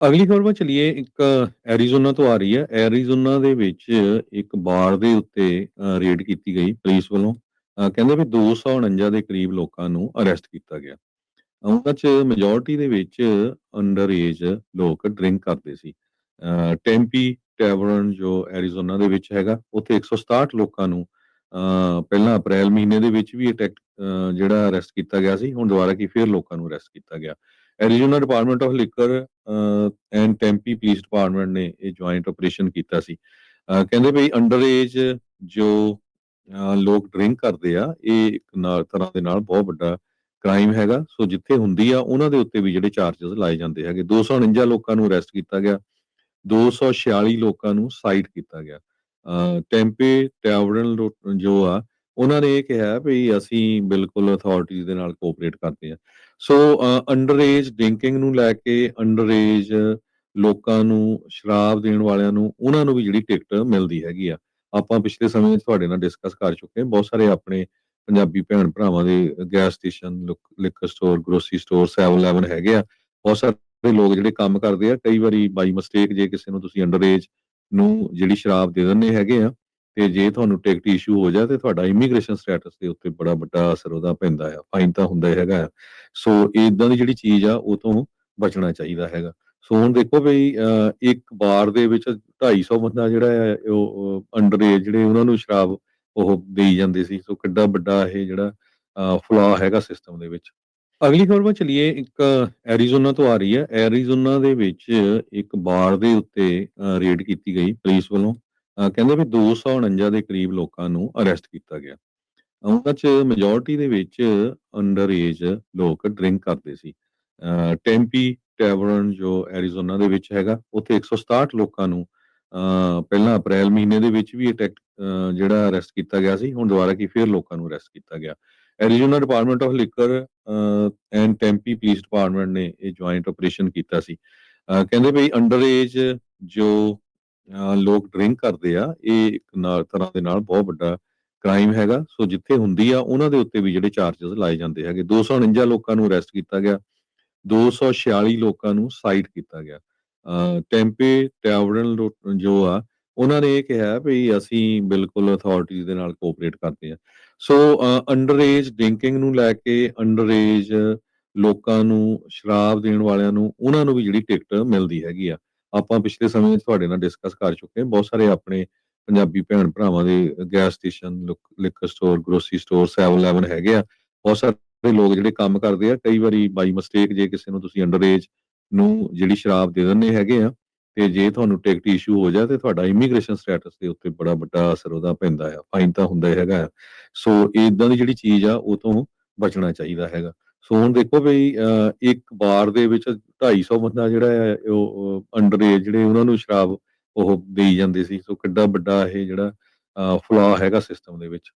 ਅਗਲੀ ਖਬਰ ਚਲੀਏ ਇੱਕ ਐਰੀਜ਼ੋਨਾ ਤੋਂ ਆ ਰਹੀ ਹੈ। ਐਰੀਜ਼ੋਨਾ ਦੇ ਵਿੱਚ ਇੱਕ ਬਾਰ ਦੇ ਉੱਤੇ ਰੇਡ ਕੀਤੀ ਗਈ ਪੁਲਿਸ ਵੱਲੋਂ। ਕਹਿੰਦੇ ਵੀ 249 ਦੇ ਕਰੀਬ ਲੋਕਾਂ ਨੂੰ ਅਰੈਸਟ ਕੀਤਾ ਗਿਆ। ਉਹਨਾਂ 'ਚ ਮੈਜੋਰਟੀ ਦੇ ਵਿੱਚ ਅੰਡਰ ਏਜ ਲੋਕ ਡਰਿੰਕ ਕਰਦੇ ਸੀ। ਅ, ਟੈਂਪੀ ਟੈਵਰਨ ਜੋ ਐਰੀਜ਼ੋਨਾ ਦੇ ਵਿੱਚ ਹੈਗਾ ਉੱਥੇ 167 ਲੋਕਾਂ ਨੂੰ ਅ, ਪਹਿਲਾਂ ਅਪ੍ਰੈਲ ਮਹੀਨੇ ਦੇ ਵਿੱਚ ਵੀ ਅਟੈਕ ਜਿਹੜਾ ਅਰੈਸਟ ਕੀਤਾ ਗਿਆ ਸੀ ਹੁਣ ਦੁਬਾਰਾ ਕੀ ਫਿਰ ਲੋਕਾਂ ਨੂੰ ਅਰੈਸਟ ਕੀਤਾ ਗਿਆ। Arizona department of liquor and Tempe police department ਨੇ ਇਹ ਜੁਆਇੰਟ ਆਪਰੇਸ਼ਨ ਕੀਤਾ ਸੀ। ਕਹਿੰਦੇ ਵੀ ਅੰਡਰ ਏਜ ਜੋ ਲੋਕ ਡਰਿੰਕ ਕਰਦੇ ਆ, ਇਹ ਇੱਕ ਨਾਲ ਤਰ੍ਹਾਂ ਦੇ ਨਾਲ ਬਹੁਤ ਵੱਡਾ ਕ੍ਰਾਈਮ ਹੈਗਾ। ਸੋ ਜਿੱਥੇ ਹੁੰਦੀ ਆ, ਉਹਨਾਂ ਦੇ ਉੱਤੇ ਵੀ ਜਿਹੜੇ ਚਾਰजेस ਲਾਏ ਜਾਂਦੇ ਹੈਗੇ। 249 ਲੋਕਾਂ ਨੂੰ ਅਰੈਸਟ ਕੀਤਾ ਗਿਆ। 246 ਲੋਕਾਂ ਨੂੰ ਸਾਈਟ ਕੀਤਾ ਗਿਆ। ਟੈਂਪੇ ਟੈਵਰਨ ਜੋ ਆ, ਉਹਨਾਂ ਨੇ ਇਹ ਕਿਹਾ ਵੀ ਅਸੀਂ ਬਿਲਕੁਲ ਅਥਾਰਟੀਜ਼ ਦੇ ਨਾਲ ਕੋਆਪਰੇਟ ਕਰਦੇ ਆ। ਸੋ ਅੰਡਰ ਏਜ ਡਰਿੰਕਿੰਗ ਨੂੰ ਲੈ ਕੇ ਅੰਡਰ ਏਜ ਲੋਕਾਂ ਨੂੰ ਸ਼ਰਾਬ ਦੇਣ ਵਾਲਿਆਂ ਨੂੰ ਉਹਨਾਂ ਨੂੰ ਵੀ ਜਿਹੜੀ ਟਿਕਟ ਮਿਲਦੀ ਹੈਗੀ ਆ। ਆਪਾਂ ਪਿਛਲੇ ਸਮੇਂ ਤੁਹਾਡੇ ਨਾਲ ਡਿਸਕਸ ਕਰ ਚੁੱਕੇ ਹਾਂ। ਬਹੁਤ ਸਾਰੇ ਆਪਣੇ ਪੰਜਾਬੀ ਭੈਣ ਭਰਾਵਾਂ ਦੇ gas station liquor store grocery store 7-11 ਹੈਗੇ ਆ। ਬਹੁਤ ਸਾਰੇ ਲੋਕ ਜਿਹੜੇ ਕੰਮ ਕਰਦੇ ਆ, ਕਈ ਵਾਰੀ ਬਾਈ ਮਿਸਟੇਕ ਜੇ ਕਿਸੇ ਨੂੰ ਤੁਸੀਂ ਅੰਡਰ ਏਜ ਨੂੰ ਜਿਹੜੀ ਸ਼ਰਾਬ ਦੇ ਦਿੰਦੇ ਹੈਗੇ ਆ ਤੇ ਜੇ ਤੁਹਾਨੂੰ ਟਿਕਟ ਇਸ਼ੂ ਹੋ ਜਾ ਤੇ ਤੁਹਾਡਾ ਇਮੀਗ੍ਰੇਸ਼ਨ ਸਟੇਟਸ ਦੇ ਉੱਤੇ ਬੜਾ ਵੱਡਾ ਅਸਰ ਉਹਦਾ ਪੈਂਦਾ ਆ। ਫਾਈਨ ਤਾਂ ਹੁੰਦਾ ਹੈਗਾ। ਸੋ ਇਦਾਂ ਦੀ ਜਿਹੜੀ ਚੀਜ਼ ਆ, ਉਹ ਤੋਂ ਬਚਣਾ ਚਾਹੀਦਾ ਹੈਗਾ। ਸੋ ਹੁਣ ਦੇਖੋ ਵੀ ਇੱਕ ਬਾਰ ਦੇ ਵਿੱਚ 250 ਬੰਦਾ ਜਿਹੜਾ ਹੈ ਉਹ ਅੰਡਰ ਏਜ ਜਿਹੜੇ ਉਹਨਾਂ ਨੂੰ ਸ਼ਰਾਬ ਉਹ ਦੇਈ ਜਾਂਦੇ ਸੀ। ਸੋ ਕਿੱਡਾ ਵੱਡਾ ਇਹ ਜਿਹੜਾ ਫਲਾ ਹੈਗਾ ਸਿਸਟਮ ਦੇ ਵਿੱਚ। ਅਗਲੀ ਖਬਰ ਵੱਲ ਚਲੀਏ, ਇੱਕ ਐਰੀਜ਼ੋਨਾ ਤੋਂ ਆ ਰਹੀ ਹੈ। ਐਰੀਜ਼ੋਨਾ ਦੇ ਵਿੱਚ ਇੱਕ ਬਾਰ ਦੇ ਉੱਤੇ ਰੇਡ ਕੀਤੀ ਗਈ ਪੁਲਿਸ ਵੱਲੋਂ। ਅਹ ਕਹਿੰਦੇ ਵੀ 249 ਦੇ ਕਰੀਬ ਲੋਕਾਂ ਨੂੰ ਅਰੈਸਟ ਕੀਤਾ ਗਿਆ। ਉਹਨਾਂ 'ਚ ਮੈਜੋਰਟੀ ਦੇ ਵਿੱਚ ਅੰਡਰ ਏਜ ਲੋਕ ਡਰਿੰਕ ਕਰਦੇ ਸੀ। ਅਹ ਟੈਂਪੀ ਟੈਵਰਨ ਜੋ ਐਰੀਜ਼ੋਨਾ ਦੇ ਵਿੱਚ ਹੈਗਾ, ਉੱਥੇ 167 ਲੋਕਾਂ ਨੂੰ, ਅਹ ਪਹਿਲਾਂ ਅਪ੍ਰੈਲ ਮਹੀਨੇ ਦੇ ਵਿੱਚ ਵੀ ਅਟੈਕ ਜਿਹੜਾ ਅਰੈਸਟ ਕੀਤਾ ਗਿਆ ਸੀ, ਹੁਣ ਦੁਬਾਰਾ ਕੀ ਫਿਰ ਲੋਕਾਂ ਨੂੰ ਅਰੈਸਟ ਕੀਤਾ ਗਿਆ। Arizona department of liquor and Tempe police department ਨੇ ਇਹ ਜੁਆਇੰਟ ਆਪਰੇਸ਼ਨ ਕੀਤਾ ਸੀ। ਅਹ ਕਹਿੰਦੇ ਵੀ ਅੰਡਰ ਏਜ ਜੋ ਲੋਕ ਡਰਿੰਕ ਕਰਦੇ ਆ, ਇਹ ਇੱਕ ਨਾਲ ਤਰ੍ਹਾਂ ਦੇ ਨਾਲ ਬਹੁਤ ਵੱਡਾ ਕ੍ਰਾਈਮ ਹੈਗਾ। ਸੋ ਜਿੱਥੇ ਹੁੰਦੀ ਆ, ਉਹਨਾਂ ਦੇ ਉੱਤੇ ਵੀ ਜਿਹੜੇ ਚਾਰजेस ਲਾਏ ਜਾਂਦੇ ਹੈਗੇ। 249 ਲੋਕਾਂ ਨੂੰ ਅਰੈਸਟ ਕੀਤਾ ਗਿਆ 246 ਲੋਕਾਂ ਨੂੰ ਸਾਈਟ ਕੀਤਾ ਗਿਆ। ਅਹ ਟੈਂਪੇ ਟੈਵਰਨ ਜੋ ਆ, ਉਹਨਾਂ ਨੇ ਇਹ ਕਿਹਾ ਵੀ ਅਸੀਂ ਬਿਲਕੁਲ ਅਥਾਰਟੀਜ਼ ਦੇ ਨਾਲ ਕੋਆਪਰੇਟ ਕਰਦੇ ਆ। ਸੋ ਅੰਡਰ ਏਜ ਡਰਿੰਕਿੰਗ ਨੂੰ ਲੈ ਕੇ ਅੰਡਰ ਏਜ ਲੋਕਾਂ ਨੂੰ ਸ਼ਰਾਬ ਦੇਣ ਵਾਲਿਆਂ ਨੂੰ, ਉਹਨਾਂ ਨੂੰ ਵੀ ਜਿਹੜੀ ਟਿਕਟ ਮਿਲਦੀ ਹੈਗੀ ਆ। ਆਪਾਂ ਪਿਛਲੇ ਸਮੇਂ ਤੁਹਾਡੇ ਨਾਲ ਡਿਸਕਸ ਕਰ ਚੁੱਕੇ ਹਾਂ। ਬਹੁਤ ਸਾਰੇ ਆਪਣੇ ਪੰਜਾਬੀ ਭੈਣ ਭਰਾਵਾਂ ਦੇ gas station liquor store grocery store 7-11 ਹੈਗੇ ਆ। ਬਹੁਤ ਸਾਰੇ ਲੋਕ ਜਿਹੜੇ ਕੰਮ ਕਰਦੇ ਆ ਕਈ ਵਾਰੀ ਬਾਈ ਮਿਸਟੇਕ ਜੇ ਕਿਸੇ ਨੂੰ ਤੁਸੀਂ ਅੰਡਰ ਏਜ ਨੂੰ ਜਿਹੜੀ ਸ਼ਰਾਬ ਦੇ ਦਿੰਦੇ ਹੈਗੇ ਆ ਤੇ ਜੇ ਤੁਹਾਨੂੰ ਟਿਕਟ ਇਸ਼ੂ ਹੋ ਜਾ ਤੇ ਤੁਹਾਡਾ ਇਮੀਗ੍ਰੇਸ਼ਨ ਸਟੇਟਸ ਦੇ ਉੱਤੇ ਬੜਾ ਵੱਡਾ ਅਸਰ ਉਹਦਾ ਪੈਂਦਾ ਆ। ਫਾਈਨ ਤਾਂ ਹੁੰਦਾ ਹੀ ਹੈਗਾ। ਸੋ ਇਦਾਂ ਦੀ ਜਿਹੜੀ ਚੀਜ਼ ਆ ਉਹ ਤੋਂ ਬਚਣਾ ਚਾਹੀਦਾ ਹੈਗਾ। ਸੋ ਹੁਣ ਦੇਖੋ ਵੀ ਅਹ, ਇੱਕ ਬਾਰ ਦੇ ਵਿੱਚ 250 ਬੰਦਾ ਜਿਹੜਾ ਹੈ ਉਹ ਅੰਡਰ ਏਜ ਜਿਹੜੇ ਉਹਨਾਂ ਨੂੰ ਸ਼ਰਾਬ ਉਹ ਦੇਈ ਜਾਂਦੇ ਸੀ। ਸੋ ਕਿੱਡਾ ਵੱਡਾ ਇਹ ਜਿਹੜਾ ਫਲਾ ਹੈਗਾ ਸਿਸਟਮ ਦੇ ਵਿੱਚ।